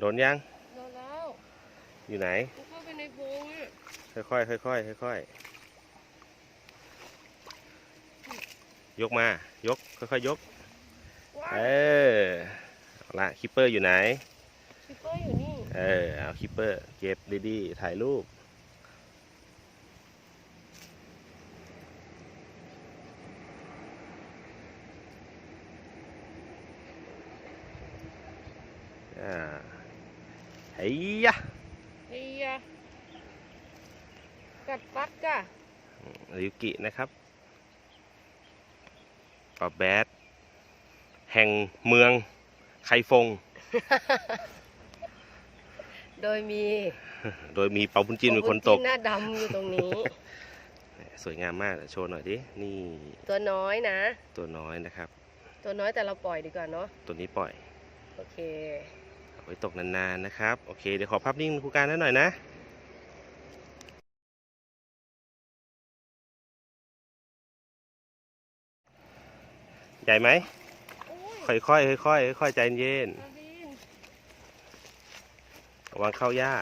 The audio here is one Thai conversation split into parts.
โดนยัง โดนแล้วอยู่ไหนมันเข้าไปในโพรงอะค่อยๆค่อยๆค่อยๆยกมายกค่อยๆยกว้าเออเอาละคิปเปอร์อยู่ไหนชิปเปอร์อยู่นี่เออเอาคิปเปอร์เก็บดีๆถ่ายรูปอ่าเฮ้ยยะไอ้ยะกัดปัดกะริวกินะครับปลาแบด แห่งเมืองไคฟง โดยมี โดยมีเปาบุญจินเป็นคนตกหน้าดำอยู่ตรงนี้ สวยงามมาก โชว์หน่อยดิ นี่ ตัวน้อยนะ ตัวน้อยนะครับ ตัวน้อยแต่เราปล่อยดีกว่าเนาะ ตัวนี้ปล่อย โอเคเอาไว้ตกนานๆนะครับ โอเค เดี๋ยวขอภาพนิ่งครูการนั้นหน่อยนะใหญ่ไหมโอ้ยค่อยๆ ค่อยๆ ค่อยๆ ใจเย็นอาวินระวังเข้าหญ้า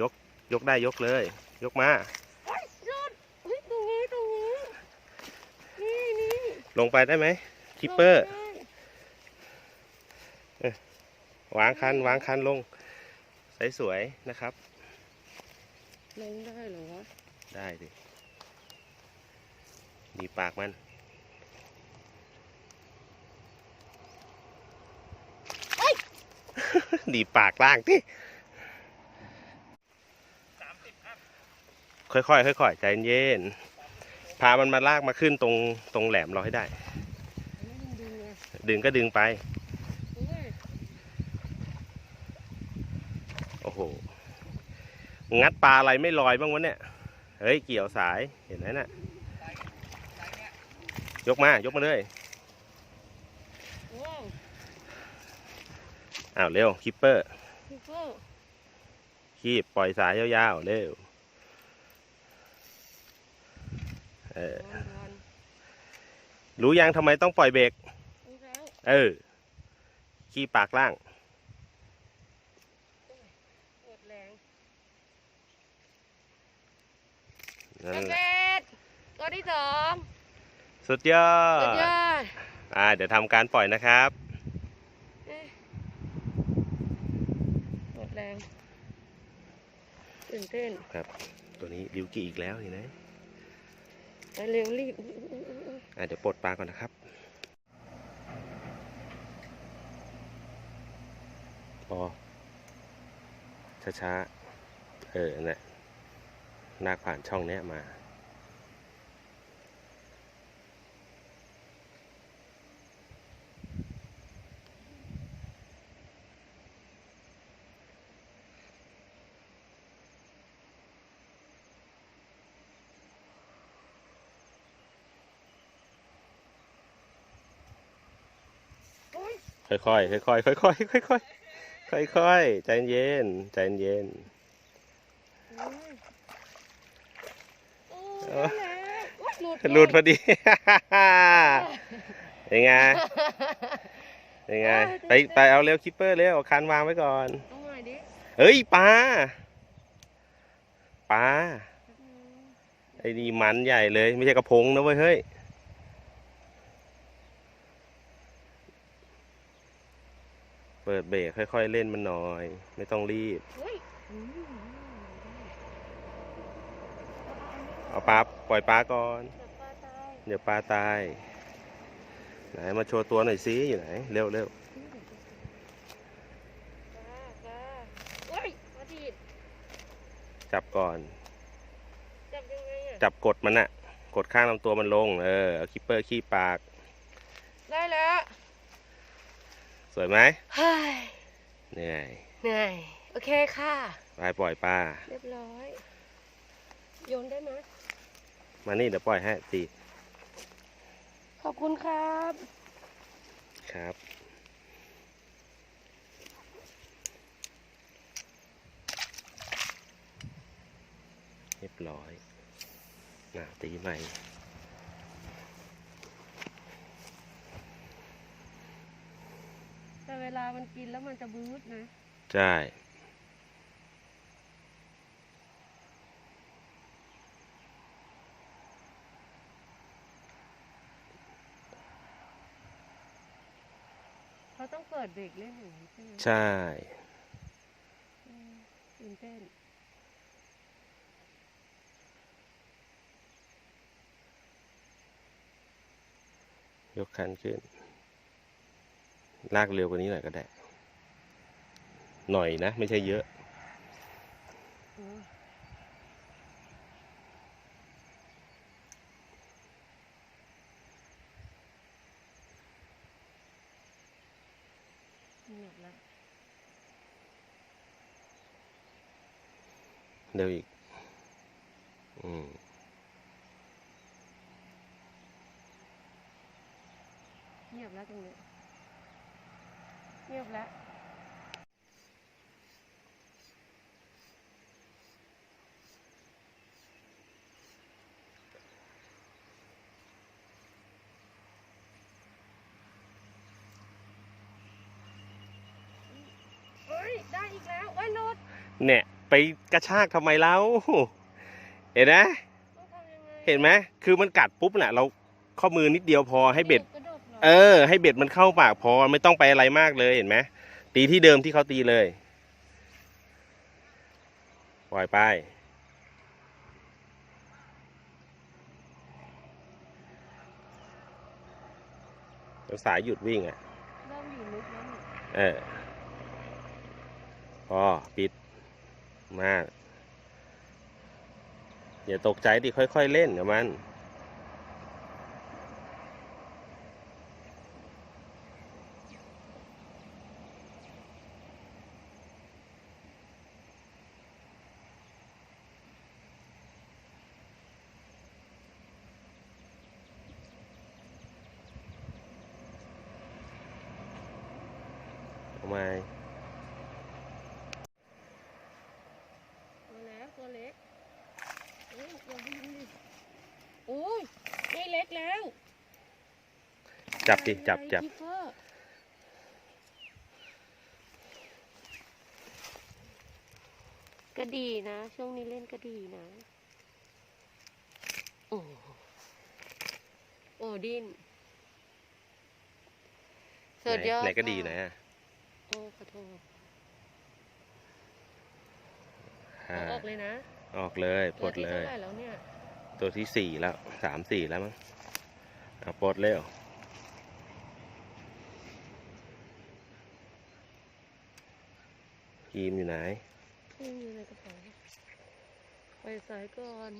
ยก ยกได้ยกเลย ยกมาโอ้ยยอดเฮ้ยตรงนี้ตรงนี้ นี่นี่ลงไปได้ไหมคิปเปอร์ลงได้ วางคันวางคันลง สวยๆนะครับ ลงได้เหรอวะได้ดิดีปากมันดีปากล่างที่ค่อยๆค่อยๆใจเย็น พามันมาลากมาขึ้นตรงตรงแหลมเราให้ได้ไม่ดึงดึงไงดึงก็ดึงไป โอ้ย โอ้โห งัดปลาอะไรไม่ลอยบ้างวะเนี่ย เฮ้ย เกี่ยวสาย เห็นไหมน่ะยกมา ยกมาเลยว้าวอ้าวเร็วคิปเปอร์ชิปเปอร์ คีบปล่อยสายยาวๆ เร็ว เออวันวันรู้ยังทำไมต้องปล่อยเบรกรู้แล้วเออ ขี้ปากล่าง หมดแรง นั่กนระแหเบละดตัวที่สองสุดยอสุดดยอดอ่าเดี๋ยวทำการปล่อยนะครับเอ๊ะหมดแรงตื่นเต้นครับ ตัวนี้ดิวกิอีกแล้วนี่นะไปเร็วรีบอุ๊ยอุ๊ยอุ๊ยอุ๊ยอ่าเดี๋ยวปลดปลาก่อนนะครับพอช้าๆเออนั่นแหละ ลากผ่านช่องนี้มาค่อยๆค่อยๆค่อยๆค่อยๆค่อยๆใจเย็น ใจเย็น โอ๊ยโอ้ เอ้ย ยแล้วโอ๊ยหลุดหลุดพอดีเป็นไงเป็นไง ไปไปเอาเร็วคิปเปอร์เร็วเอาคันวางไว้ก่อน เอาหน่อยดิเฮ้ยปลา ปลา ไอ้นี่มันใหญ่เลย ไม่ใช่กระพงนะเว้ยเฮ้ย เปิดเบรกค่อยๆเล่นมันหน่อย ไม่ต้องรีบ เฮ้ยอืม เอาปลาปล่อยปลาก่อนจับปลาตายเดี๋ยวปลาตาย ไหนมาโชว์ตัวหน่อยสิอยู่ไหน เร็วเร็วปลาปลาเฮ้ยมาดีดจับก่อน จับยังไงอะจับกดมันอะกดข้างลำตัวมันลง เออเอาคิปเปอร์ขี้ปาก ได้แล้ว สวยไหมเฮ้ยเหนื่อยเหนื่อย โอเคค่ะ ไปปล่อยปลา เรียบร้อย โยนได้ไหม มานี่เดี๋ยวปล่อยให้ตีขอบคุณครับ ครับ เรียบร้อยน่ะตีใหม่แต่เวลามันกินแล้วมันจะบูดนะ ใช่ ดเด็กเล่นอย่างนี้ใช่ไหมใช่ อืมตื่นเต้นยกคันขึ้น ลากเร็วกว่านี้หน่อยก็ได้ หน่อยนะ ไม่ใช่เยอะอื เงียบแล้วเร็วอีก อืมเงียบแล้วตรงนี้เงียบแล้ว ได้อีกแล้วไอ้ยหลุดเนี่ยไปกระชากทำไมเล่าเห็นไหมต้องทำยังไงเห็นไหมคือมันกัดปุ๊บน่ะ เราข้อมือนิดเดียวพอให้เบ็ดกระดกหรอเออ ให้เบ็ดมันเข้าปากพอไม่ต้องไปอะไรมากเลยเห็นไหมตีที่เดิมที่เขาตีเลยปล่อยไปแล้วสายหยุดวิ่งอะเริ่มอยู่ลึกแล้วนี่เออ พอปิดมาอย่าตกใจดิค่อย ๆ เล่นเดี๋ยวมัน ทำไม เอาแล้วตัวเล็กเอ้ยอย่าวิ่งดิโอ้ยไม่เล็กแล้วจับดิจับจับใหญ่ๆคิปเปอร์ก็ดีนะ ช่วงนี้เล่นก็ดีนะ โอ้โอ้ดินสุดยอดไหนก็ดีค่ะนะโอ้ขอโทษอ่าเอาออกเลยนะ ออกเลยปลดตัวที่เลยเท่าไหร่แล้วเนี่ย ตัวที่สี่แล้วสามสี่แล้วมั้งเอาปลดเร็วครีมอยู่ไหนกีมอยู่ในกระเป๋าไปสายก่อน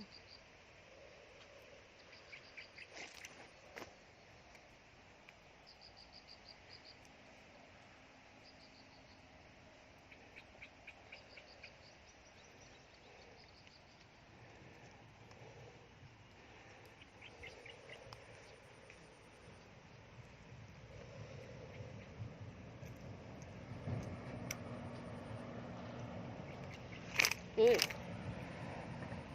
นี่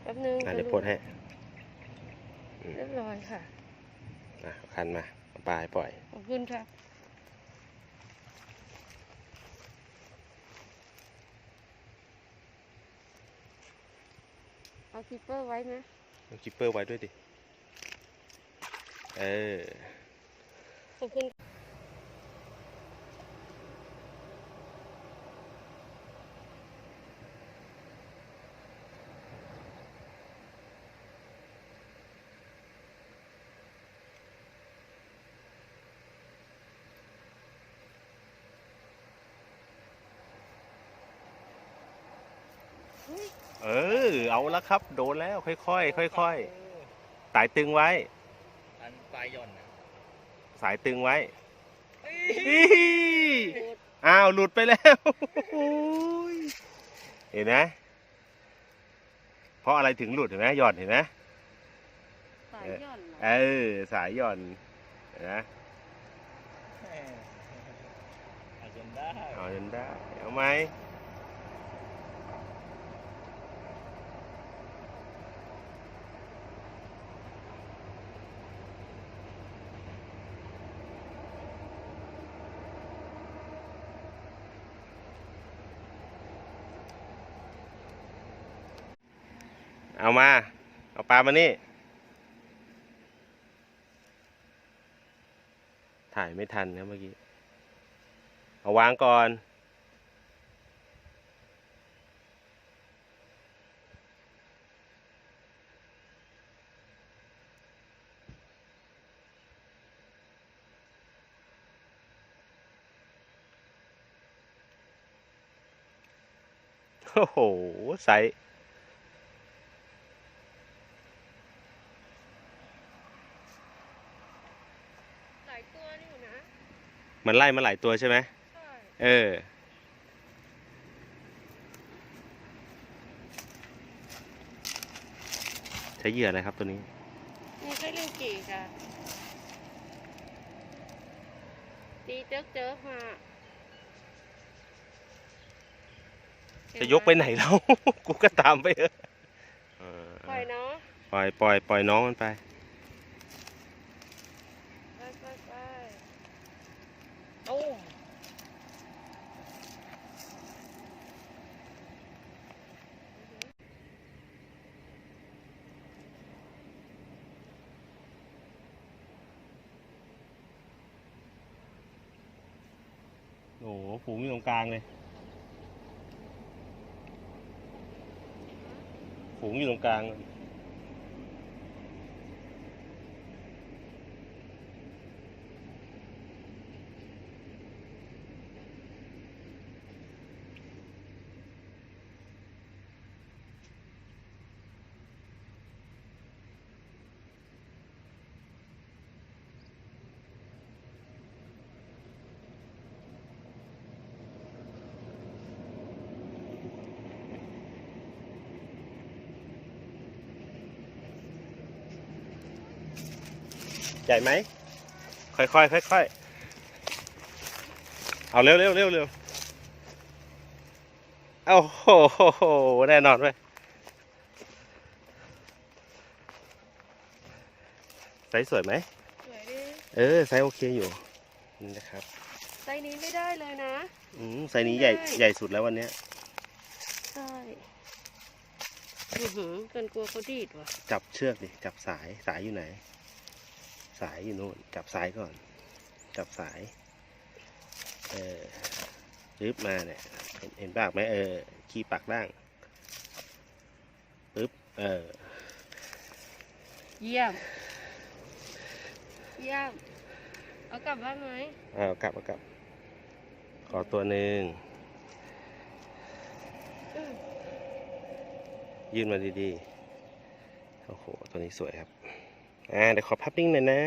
แป๊บนึงอะจะเดี๋ยวรู้ปลดให้เรียบร้อยค่ะอะเอาคันมาเอาปลายปล่อย ขอบคุณค่ะเอาคิปเปอร์ไว้ไหมเอาคิปเปอร์ไว้ด้วยดิ เออ ขอบคุณเอ อเอาละครับ โดนแล้วค่อยๆค่อยๆสายตึงไว้ อันปลายหย่อนนะสายตึงไว้อี๋อ้าวหลุดไปแล้วโอ้ยเห็นไหมเพราะอะไรถึงหลุดเห็นไหมหย่อนเห็นไหมสายหย่อนเหรอเออสายหย่อนเห็นไหมแหม่เอาจนได้เอาจนได้เอาไหม เอามา เอาปลามานี่ ถ่ายไม่ทันนะเมื่อกี้ เอาวางก่อน โอ้โห ไซส์ หลายตัวนี่อยู่นะ มันไล่มาหลายตัวใช่ไหมใช่เออ ใช้เหยื่ออะไรครับตัวนี้ นี่ใช่ลิงกี่ค่ะตีเจ๊กเจ๊กมาจะยกไปไหนแล้ว กูก็ตามไปเถอะเออปล่อยเนาะ ปล่อยปล่อยปล่อยน้องมันไปไปไปไปโอ้ โอ้โหฝูงอยู่ตรงกลางเลย ฝูงอยู่ตรงกลาง ใหญ่ไหม ค่อยๆค่อยๆ เอาเร็วเร็วเร็วเร็วเอาโอ้โหแน่นอนเว้ยไซส์สวยไหม สวยดิเออไซส์โอเคอยู่นี่นะครับ ไซส์นี้ไม่ได้เลยนะ อืมไซส์นี้ใหญ่ได้ ใหญ่สุดแล้ววันเนี้ยใช่อือหือเกินกลัวเขาดีดว่ะ จับเชือกดิ จับสายสายอยู่ไหน สายอยู่นู่นจับสายก่อน จับสาย เออยึบมาเนี่ย เห็นเห็นปากไหมเออขี้ปากล่างปึ๊บเออ เยี่ยม เยี่ยม เอากลับบ้านไหมเอากลับเอากลับ ขอตัวหนึ่งอืมยื่นมาดีๆ โอ้โห ตัวนี้สวยครับ อ่าเดี๋ยวขอพับนิ่งหน่อยนะ